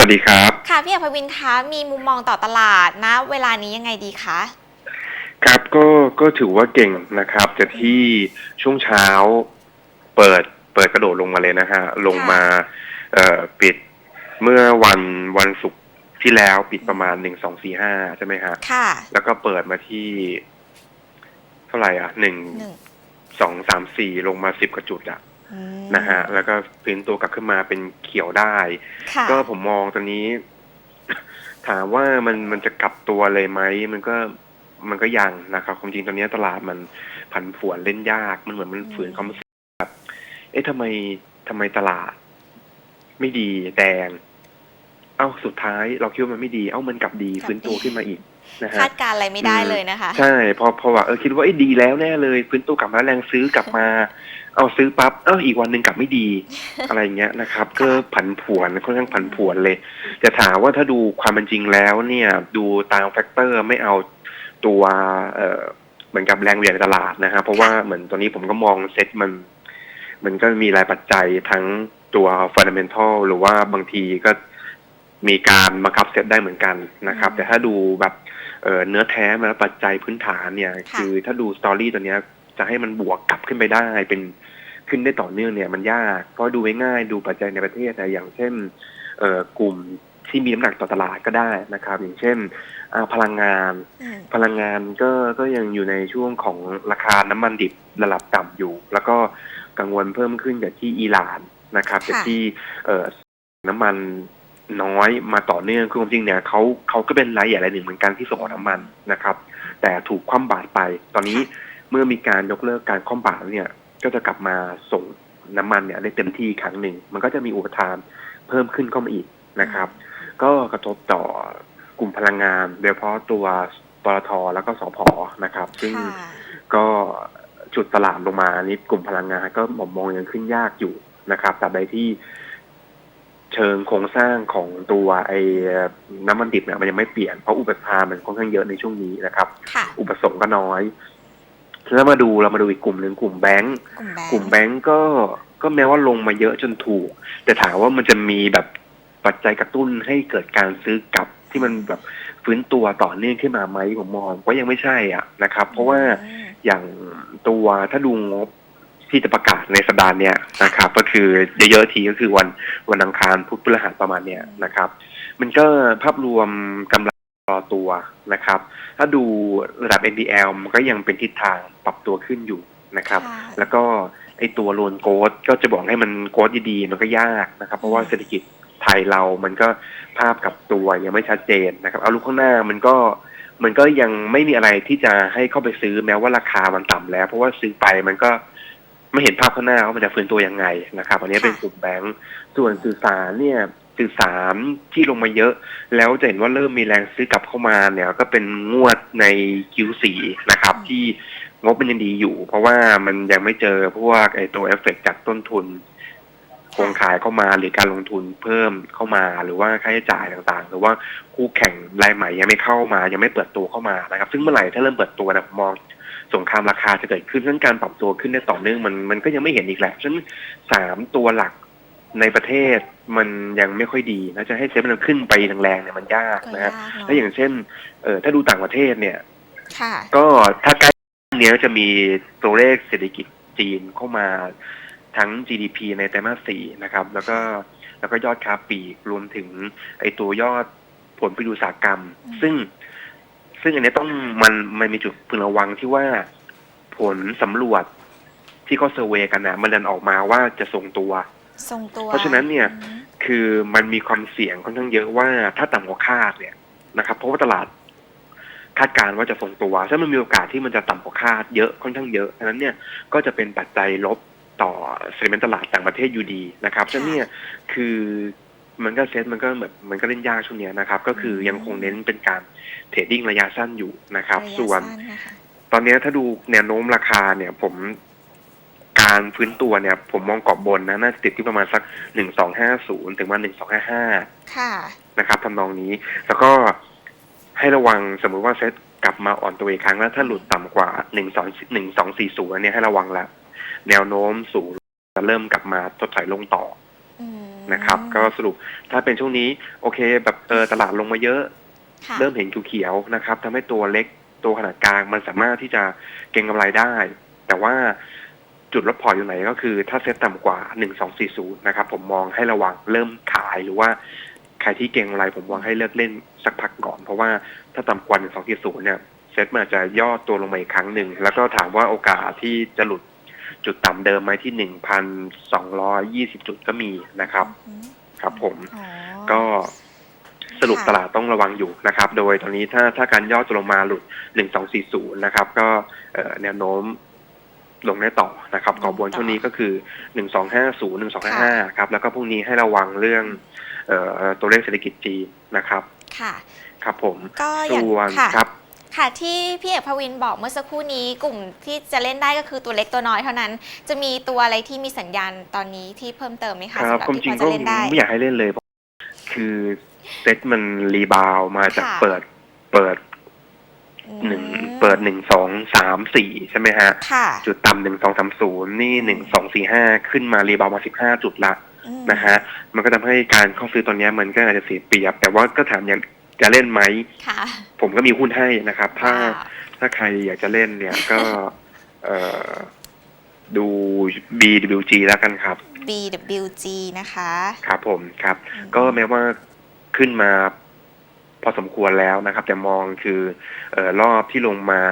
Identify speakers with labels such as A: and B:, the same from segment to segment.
A: วัสดีครับ
B: ค่ะพี่อภวินคะมีมุมมองต่อตลาดนะ เวลานี้ยังไงดีคะ
A: ครับก็ก็ถือว่าเก่งนะครับแต่ที่ช่วงเช้าเปิดเปิดกระโดดลงมาเลยนะฮะลงมาเอ่อปิดเมื่อวันวันศุกร์ที่แล้วปิดประมาณหนึ่งสองสี่ห้าใช่ไหมฮะ
B: ค่ะ
A: แล้วก็เปิดมาที่ เท่าไหร่อะหนึ่ง
B: หนึ่ง
A: สองสามสี่ลงมาสิบกว่าจุดอะ
B: อืม
A: นะฮะแล้วก็พื้นตัวกลับขึ้นมาเป็นเขียวได้
B: ค่ะ
A: ก็ผมมองตอนนี้ ถามว่ามันมันจะกลับตัวเลยไหมมันก็มันก็ยังนะครับความจริงตอนนี้ตลาดมันผันผวนเล่นยากมันเหมือนมันฝืนความรู้สึกแบบเอ๊ะทำไมทำไมตลาด ไม่ดีแดงเอ้าสุดท้ายเราคิดว่ามันไม่ดี เอ้ามันกลับดีฟื้นตัวขึ้นมาอีก นะฮะ
B: คาดการณ์อะไรไม่ได้เลยนะคะ
A: ใช่พอพอว่าเออคิดว่าเอ้ยดีแล้วแน่เลยฟื้นตัวกลับมาแรงซื้อกลับมา เอาซื้อปั๊บเอออีกวันหนึ่งกลับไม่ดีอะไรเงี้ยนะครับ ก็ผันผวนค่อนข้างผันผวนเลยแต่ถามว่าถ้าดูความเป็นจริงแล้วเนี่ย ดูตามแฟกเตอร์ไม่เอาตัวเอ่อเหมือนกับแรงเหวี่ยงในตลาดนะฮะเพราะว่าเหมือนตอนนี้ผมก็มองเซ็ตมัน มันก็มีรายปัจจัยทั้งตัวฟันเดเมนทัลหรือว่าบางทีก็มีการบังคับเซ็ตได้เหมือนกันนะครับ
B: อืม
A: แต่ถ้าดูแบบ เอ่อเนื้อแท้มาแล้วปัจจัยพื้นฐานเนี่ย
B: ค่ะ
A: คือถ้าดูสตอรี่ตัวเนี้ย จะให้มันบวกกลับขึ้นไปได้เป็นขึ้นได้ต่อเนื่องเนี่ยมันยากเพราะดูง่ายๆดูปัจจัยในประเทศนะอย่างเช่นเอ่อกลุ่มที่มีน้ำหนักต่อตลาดก็ได้นะครับ อย่างเช่นอ่าพลังงาน
B: อืม
A: พลังงานก็ก็ยังอยู่ในช่วงของราคาน้ำมันดิบระดับต่ำอยู่ แล้วก็กังวลเพิ่มขึ้นจากที่อิหร่านนะครับจากที่เอ่อน้ำมัน น้อยมาต่อเนื่องคือความจริงเนี่ยเขาเขาก็เป็นรายใหญ่รายหนึ่งเหมือนกันที่ส่งออกน้ำมันนะครับ แต่ถูกคว่ำบาตรไป ตอนนี้เมื่อมีการยกเลิกการคว่ำบาตรเนี่ย ก็จะกลับมาส่งน้ำมันเนี่ยได้เต็มที่อีกครั้งหนึ่ง มันก็จะมีอุปทานเพิ่มขึ้นเข้ามาอีกนะครับ ก็กระทบต่อกลุ่มพลังงานโดยเฉพาะตัวปตทแล้วก็สพนะครับ ซึ่ง
B: ค่ะ
A: ก็จุดตลาดลงมานี่กลุ่มพลังงานก็ผมมองยังขึ้นยากอยู่นะครับแต่ใดที่ เชิงโครงสร้างของตัวไอ้น้ำมันดิบเนี่ยมันยังไม่เปลี่ยนเพราะอุปทานมันค่อนข้างเยอะในช่วงนี้นะครับ
B: ค่ะ
A: อุปสงค์ก็น้อยแล้วมาดูเรามาดูอีกกลุ่มหนึ่งกลุ่มแบงก์
B: กลุ่มแบงค์
A: กลุ่มแบงก์ก็ก็แม้ว่าลงมาเยอะจนถูก แต่ถามว่ามันจะมีแบบปัจจัยกระตุ้นให้เกิดการซื้อกลับที่มันแบบฟื้นตัวต่อเนื่องขึ้นมาไหมผมมองว่ายังไม่ใช่อะนะครับ เพราะว่า
B: อืม
A: อย่างตัวถ้าดูงบ ที่จะประกาศในสัปดาห์เนี้ยนะครับ ก็คือเยอะๆทีก็คือวันวันอังคารพุธพฤหัสประมาณเนี้ยนะครับ มันก็ภาพรวมกำลังรอตัวนะครับ ถ้าดูระดับ NPL มันก็ยังเป็นทิศทางปรับตัวขึ้นอยู่นะครับ
B: ค่ะ
A: แล้วก็ไอตัวโลนโกดก็จะบอกให้มันโกดดีๆมันก็ยากนะครับ เพราะว่าเศรษฐกิจไทยเรามันก็ภาพกับตัวยังไม่ชัดเจนนะครับเอาลูกข้างหน้ามันก็มันก็ยังไม่มีอะไรที่จะให้เข้าไปซื้อแม้ว่าราคามันต่ำแล้ว เพราะว่าซื้อไปมันก็ ไม่เห็นภาพข้างหน้าว่ามันจะฟื้นตัวยังไงนะครับ อันนี้เป็นกลุ่มแบงก์ส่วนสื่อสารเนี่ยสื่อสารที่ลงมาเยอะ แล้วจะเห็นว่าเริ่มมีแรงซื้อกลับเข้ามาเนี่ย ก็เป็นงวดใน Q4 นะครับ ที่งบมันยังดีอยู่ เพราะว่ามันยังไม่เจอพวกไอตัวเอฟเฟกต์จากต้นทุนโครงขายเข้ามาหรือการลงทุนเพิ่มเข้ามาหรือว่าค่าใช้จ่ายต่างๆ หรือว่าคู่แข่งรายใหม่ยังไม่เข้ามายังไม่เปิดตัวเข้ามานะครับ ซึ่งเมื่อไหร่ถ้าเริ่มเปิดตัวนะผมมอง สงครามราคาจะเกิดขึ้นเรื่องการปรับตัวขึ้นได้ต่อเนื่องมันมันก็ยังไม่เห็นอีกแหละฉะนั้นสามตัวหลักในประเทศมันยังไม่ค่อยดีแล้วจะให้เซ็ตมันขึ้นไปแรงๆเนี่ยมันยาก
B: ก็
A: นะ
B: ยา
A: ฮะ
B: กเนาะ
A: แล้วอย่างเช่นเออถ้าดูต่างประเทศเนี่ย
B: ค่ะ
A: ก็ถ้าใกล้เนี้ยจะมีตัวเลขเศรษฐกิจจีนเข้ามาทั้ง GDP ในไตรมาสสี่นะครับ แล้วก็แล้วก็ยอดค้าปลีกรวมถึงไอตัวยอดผลผลิตอุตสาหกรรม
B: อืม
A: ซึ่ง ซึ่งอันเนี้ยต้องมันมันมีจุดพึงระวังที่ว่าผลสำรวจที่เขาเซอร์เวยกันนะมันดันออกมาว่าจะทรงตัว
B: ทรงตัว
A: เพราะฉะนั้นเนี่ย
B: อืม
A: คือมันมีความเสี่ยงค่อนข้างเยอะว่าถ้าต่ำกว่าคาดเนี่ยนะครับ เพราะว่าตลาดคาดการณ์ว่าจะทรงตัวถ้ามันมีโอกาสที่มันจะต่ำกว่าคาดเยอะค่อนข้างเยอะฉะนั้นเนี่ยก็จะเป็นปัจจัยลบต่อเซนิเมนต์ตลาดต่างประเทศอยู่ดีนะครับฉะนั้นเนี่ยคือมันก็เซ็ตมันก็แบบมันก็เล่นยากช่วงเนี้ยนะครับ ก็คือยังคงเน้นเป็นการ เทรดดิ้งระยะสั้นอยู่นะครับ
B: ระยะ
A: ส่วน
B: สั้นะคะ
A: ตอนนี้ถ้าดูแนวโน้มราคาเนี่ยผมการฟื้นตัวเนี่ย ผมมองกรอบบนนะน่าจะติดที่ประมาณสักหนึ่งสองห้าศูนย์ถึงมาหนึ่งสองห้าห้า
B: ค่ะ
A: นะครับทำนองนี้ แล้วก็ให้ระวังสมมุติว่าเซตกลับมาอ่อนตัวอีกครั้งแล้วถ้าหลุดต่ำกว่าหนึ่งสองหนึ่งสองสี่ศูนย์เนี่ยให้ระวังละแนวโน้มสูงจะเริ่มกลับมาทดถอยลงต่อ
B: อืม
A: นะครับ ก็สรุปถ้าเป็นช่วงนี้ โอเค แบบเออตลาดลงมาเยอะ
B: ค่ะ
A: เริ่มเห็นเขียวๆนะครับทำให้ตัวเล็กตัวขนาดกลางมันสามารถที่จะเก็งกำไรได้ แต่ว่าจุดลดพอร์ตอยู่ไหนก็คือ ถ้าเซ็ตต่ำกว่า 1240 นะครับ ผมมองให้ระวังเริ่มขายหรือว่าใครที่เก็งกำไรผมมองให้เลิกเล่นสักพักก่อน เพราะว่าถ้าต่ำกว่า 1240 เนี่ยเซ็ตมันอาจจะย่อตัวลงมาอีกครั้งหนึ่ง แล้วก็ถามว่าโอกาสที่จะหลุดจุดต่ำเดิมไหมที่ 1,220 จุดก็มีนะครับ
B: อืม
A: ครับผม
B: อ๋อ
A: ก็ สรุป
B: ค่ะ
A: ตลาดต้องระวังอยู่นะครับ โดยตอนนี้ถ้าถ้าการย่อตัวลงมาหลุด 1240 นะครับ ก็เอ่อแนวโน้มลงได้ต่อนะครับกรอบบนช่วงนี้ก็คือ 1250 1255 ครับ แล้วก็พรุ่งนี้ให้ระวังเรื่องเอ่อตัวเลขเศรษฐกิจจีนนะครับ
B: ค่ะ
A: ครับผม
B: ก็อย่าง
A: ส่วน
B: ค่ะ
A: ครับ
B: ค่ะที่พี่เอกพวินบอกเมื่อสักครู่นี้กลุ่มที่จะเล่นได้ก็คือตัวเล็กตัวน้อยเท่านั้น จะมีตัวอะไรที่มีสัญญาณตอนนี้ที่เพิ่มเติมไหม
A: ค
B: คะ
A: รับ
B: สำหรับ
A: ความ
B: ที่
A: จริง
B: พอ
A: ก็
B: จะเล่นได้
A: ไม่อยากให้เล่นเลยเพราะคือ เซ็ตมันรีบาวด์มาจาก
B: ค่ะ
A: เปิดเปิด
B: อืม
A: หนึ่งเปิดหนึ่งสองสามสี่ใช่ไหมฮะ
B: ค่ะ
A: จุดต่ำหนึ่งสองสามศูนย์นี่หนึ่งสองสี่ห้าขึ้นมารีบาวด์มาสิบห้าจุดละ
B: อืม
A: นะฮะ มันก็ทำให้การเข้าซื้อตอนเนี้ยมันก็อาจจะเสียเปรียบ แต่ว่าก็ถามอยากจะเล่นไหม
B: ค่ะ
A: ผมก็มีหุ้นให้นะครับ ถ้า
B: ค่ะ
A: ถ้าใครอยากจะเล่นเนี่ยก็ เอ่อดู BWG แล้วกันครับ
B: BWG นะคะ
A: ครับผมครับ
B: อืม
A: ก็แม้ว่า ขึ้นมาพอสมควรแล้วนะครับ แต่มองคือเอ่อรอบที่ลงมา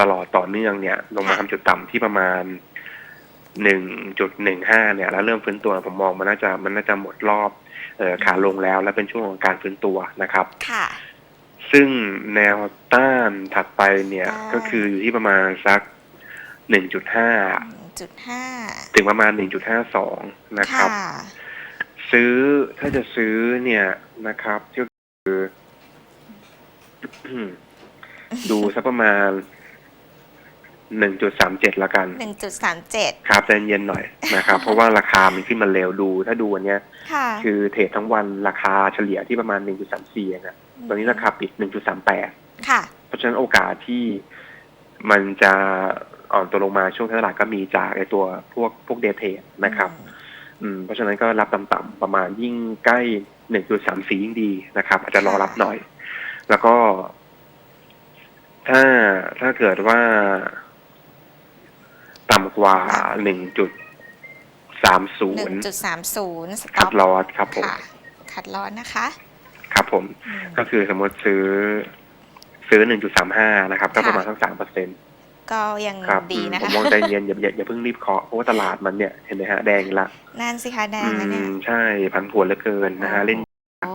A: ตลอดต่อเนื่องเนี่ย ลงมาทำจุดต่ำที่ประมาณหนึ่งจุดหนึ่งห้าเนี่ย แล้วเริ่มฟื้นตัวผมมองมันน่าจะมันน่าจะหมดรอบเอ่อขาลงแล้ว และเป็นช่วงของการฟื้นตัวนะครับ
B: ค่ะ
A: ซึ่งแนวต้านถัดไปเนี่ย
B: อ่า
A: ก็คืออยู่ที่ประมาณสักหนึ่งจุดห้า
B: จุดห้า
A: ถึงประมาณหนึ่งจุดห้าสองนะครับ
B: ค่ะ
A: ซื้อถ้าจะซื้อเนี่ยนะครับก็คือ ดูสักประมาณหนึ่งจุดสามเจ็ดละกัน
B: หนึ่งจุดสามเจ็ด
A: ครับใจเย็นหน่อยนะครับ เพราะว่าราคามันขึ้นมาเร็วดู ถ้าดูวันเนี้ย
B: ค่ะ
A: คือเทรดทั้งวันราคาเฉลี่ยที่ประมาณหนึ่งจุดสามสี่นะตอนนี้ราคาปิดหนึ่งจุดสามแปด
B: ค่ะ
A: เพราะฉะนั้นโอกาสที่มันจะอ่อนตัวลงมาช่วงตลาดก็มีจากไอตัวพวกพวกเดทเทรดนะครับอืม เพราะฉะนั้นก็รับต่ำๆประมาณยิ่งใกล้1.34ยิ่งดีนะครับ อาจจะรอรับหน่อย แล้วก็ ถ้าถ้าเกิดว่า ต่ำกว่า
B: หนึ่งจุ
A: 1.30
B: จุดสามศูนย์ส
A: คั
B: ต็อ
A: ด
B: ป
A: ลอสครับผม
B: ค่ะขัดร้อนนะคะ
A: ครับผม
B: อืม
A: ก็คือสมมติซื้อ ซื้อ1.35นะครับ ก็ประมาณสัก3เปอร์เซ็นต์
B: ก็ยัง
A: ครับ
B: ดี
A: อืม
B: นะ
A: ผม
B: คะ
A: มองใจเย็นอย่าอย่าอย่าเพิ่งรีบเคาะเพราะว่าตลาดมันเนี่ยเห็นไหมฮะแดงอีกละ
B: นั่นสิคะแด
A: อื
B: งแล้วเนี่ย
A: มใช่พันผวนเหลือเกินนะฮะเล่น
B: โอ้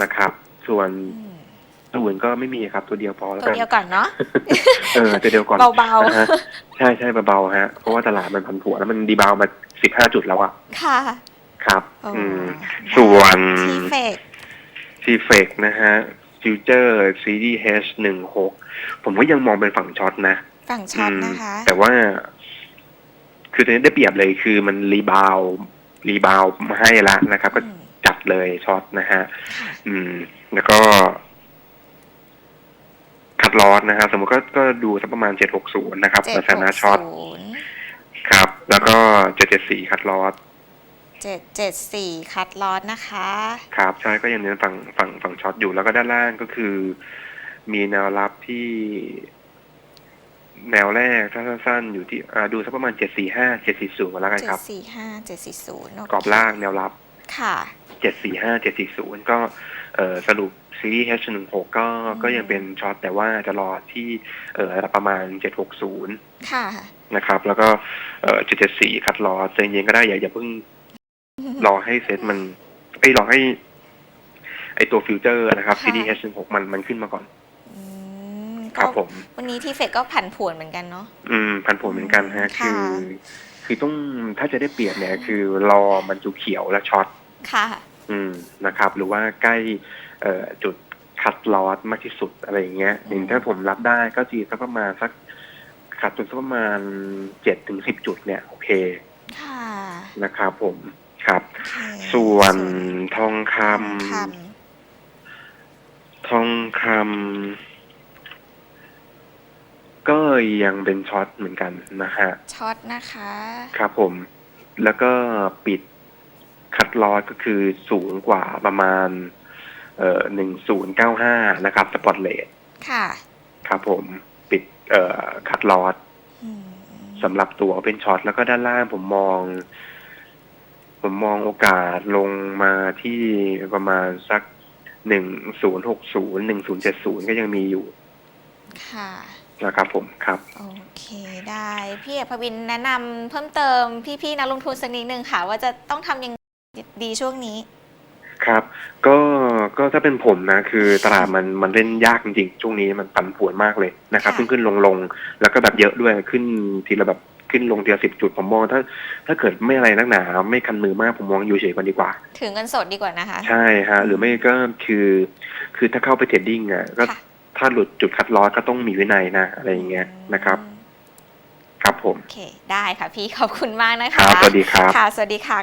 A: นะครับ ส่วน
B: อืม
A: ตัวอื่นก็ไม่มีครับตัวเดียวพอแล้ว
B: ตัว
A: กัน
B: เดียวก่อนเนาะ
A: เออตัวเดียวก่อน
B: เบา
A: นะฮะใช่ใช่เบาๆฮะเพราะว่าตลาดมันพันผวนแล้วมันดีบาวมาสิบห้าจุดแล้วอะ
B: ๆค่ะ
A: ครับ
B: โอ้
A: อืม ส่วน
B: ทีเฟก
A: ซีเฟกนะฮะ ฟิวเจอร์ซีดีเฮชหนึ่งหกผมก็ยังมองเป็นฝั่งช็อตนะ
B: ฝั่งช็อต
A: อืม
B: นะคะ
A: แต่ว่า คือตอนนี้ได้เปรียบเลยคือมันรีบาวรีบาวมาให้ละนะครับ ก็
B: อืม
A: จัดเลยช็อตนะฮะ
B: ค่ะ
A: อืม แล้วก็คัดลอสนะฮะสมมติก็ก็ดูสักประมาณเจ็ดหกศูนย์นะครับ
B: เจ็ด
A: ลักษ
B: ห
A: ณะ
B: ก
A: ช็อต
B: ศูนย์
A: ครับ แล้วก็เจ็ดเจ็ดสี่คัดลอส
B: เจ็ดเจ็ดสี่คัดร้อนนะคะ
A: ครับใช่ก็ยังเน้นฝั่งฝั่งฝั่งช็อตอยู่แล้วก็ด้านล่างก็คือ มีแนวรับที่ แนวแรกถ้าสั้นๆอยู่ที่อ่าดูสักประมาณเจ็ดสี่ห้าเจ็ดสี่ศูนย์แล้วกัน
B: เจ็
A: ครั
B: ด
A: บ
B: สี่ห้าเจ็ดสี่ศูนย์
A: กรอบล่างแนวรับ
B: ค่ะ
A: เจ็ดสี่ห้าเจ็ดสี่ศูนย์ก็เอ่อสรุปซีรีส์ H หนึ่งหกก็
B: อืม
A: ก็ยังเป็นช็อตแต่ว่าจะรอที่เอ่อระดับประมาณเจ็ดหกศูนย์
B: ค่ะ
A: นะครับ แล้วก็เอ่อจุดเจ็ดสี่คัดรอเซนเย็นก็ได้อย่าอย่าเพิ่ง รอให้เซตมันไอ้ยรอให้ ไอตัวฟิวเจอร์นะครับ
B: ค่ะ
A: ซีรีส์ H หนึ่งหกมันมันขึ้นมาก่อน
B: อืม
A: ครั
B: ก็
A: บผม
B: วันนี้ทีเฟกก็ผันผวนเหมือนกันเนาะ
A: อืมพันผลเหมือนกันฮะ
B: ค่ะ
A: คือคือต้องถ้าจะได้เปรียบเนี่ย คือรอมันจุเขียวและช็อต
B: ค่ะ
A: อืมนะครับ หรือว่าใกล้เอ่อจุดคัดลอสมากที่สุดอะไรอย่างเงี้ย
B: อืม
A: อย่างถ้าผมรับได้ก็จีสักประมาณสักขาดจุดสักประมาณเจ็ดถึงสิบจุดเนี่ย โอเค
B: ค่ะ
A: นะครับผม ครับ
B: โอเค
A: ส่วนทองค
B: ทองคำ
A: ทองคำก็ยังเป็นช็อตเหมือนกันนะฮะำ
B: ช็อตนะคะ
A: ครับผม แล้วก็ปิดคัดลอสก็คือสูงกว่าประมาณ เอ่อหนึ่งศูนย์เก้าห้านะครับสปอตเลท
B: ค่ะ
A: ครับผมปิดเอ่อคัดลอส
B: อืม
A: สำหรับตัวเป็นช็อตแล้วก็ด้านล่างผมมอง ผมมองโอกาสลงมาที่ประมาณสักหนึ่งศูนย์หกศูนย์หนึ่งศูนย์เจ็ดศูนย์ก็ยังมีอยู่
B: ค่ะ
A: นะครับผมครับ
B: โอเคได้ พี่เอกพวินแนะนำเพิ่มเติมพี่ๆนักลงทุนสักนิดนึงค่ะ ว่าจะต้องทำยังไงดีช่วงนี้
A: ครับ ก็ก็ถ้าเป็นผมนะ คือตลาดมันมันเล่นยากจริงๆ ช่วงนี้มันปั่นป่วนมากเลยนะครับ
B: ค่ะ
A: ขึ้นขึ้นลงลงแล้วก็แบบเยอะด้วยขึ้นทีละแบบ ขึ้นลงทีละสิบจุดผมมองถ้า ถ้าเกิดไม่อะไรนักหนา ไม่คันมือมากผมมองอยู่เฉยๆก่อนดีกว่า
B: ถือเงินสดดีกว่านะคะ
A: ใช่ฮะ หรือไม่ก็คือ คือถ้าเข้าไปเทรดดิ้งอะก็
B: ค่ะ
A: ถ้าหลุดจุดคัดลอสก็ต้องมีวินัยนะ อะไรอย่างเงี้ยนะครับ
B: อืม
A: ครับผม
B: โอเค ได้ค่ะพี่ขอบคุณมากนะ
A: ครั
B: คะ
A: บสวัสดีครับ
B: ค่ะ สวัสดีค่ะ